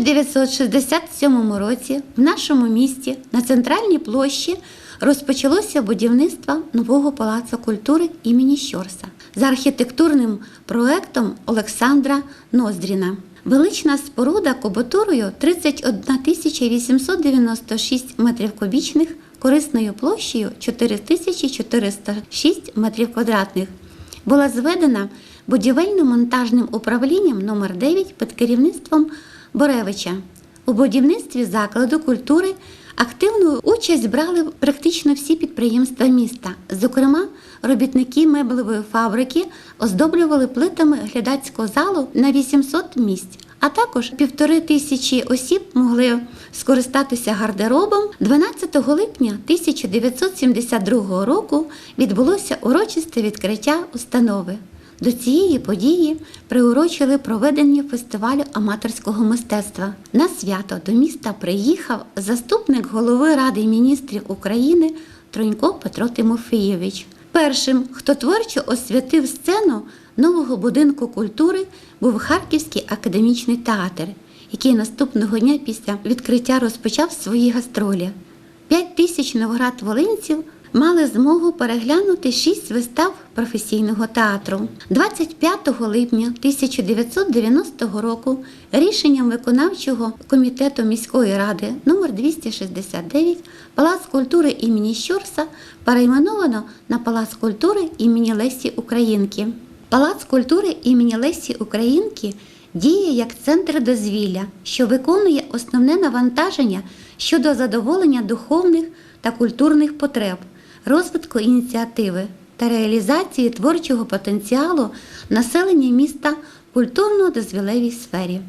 1967 році в нашому місті на центральній площі розпочалося будівництво нового палацу культури імені Щорса за архітектурним проектом Олександра Ноздріна. Велична споруда кубатурою 31 896 метрів кубічних, корисною площею 4406 метрів квадратних була зведена будівельно-монтажним управлінням номер 9 під керівництвом Боревича. У будівництві закладу культури активну участь брали практично всі підприємства міста. Зокрема, робітники меблевої фабрики оздоблювали плитами глядацького залу на 800 місць. А також півтори тисячі осіб могли скористатися гардеробом. 12 липня 1972 року відбулося урочисте відкриття установи. До цієї події приурочили проведення фестивалю аматорського мистецтва. На свято до міста приїхав заступник голови Ради міністрів України Тронько Петро Тимофійович. Першим, хто творчо освятив сцену нового будинку культури, був Харківський академічний театр, який наступного дня після відкриття розпочав свої гастролі. П'ять тисяч новоград-волинців мали змогу переглянути шість вистав професійного театру. 25 липня 1990 року рішенням виконавчого комітету міської ради номер 269 Палац культури імені Щорса перейменовано на Палац культури імені Лесі Українки. Палац культури імені Лесі Українки діє як центр дозвілля, що виконує основне навантаження щодо задоволення духовних та культурних потреб, розвитку ініціативи та реалізації творчого потенціалу населення міста в культурно-дозвілевій сфері.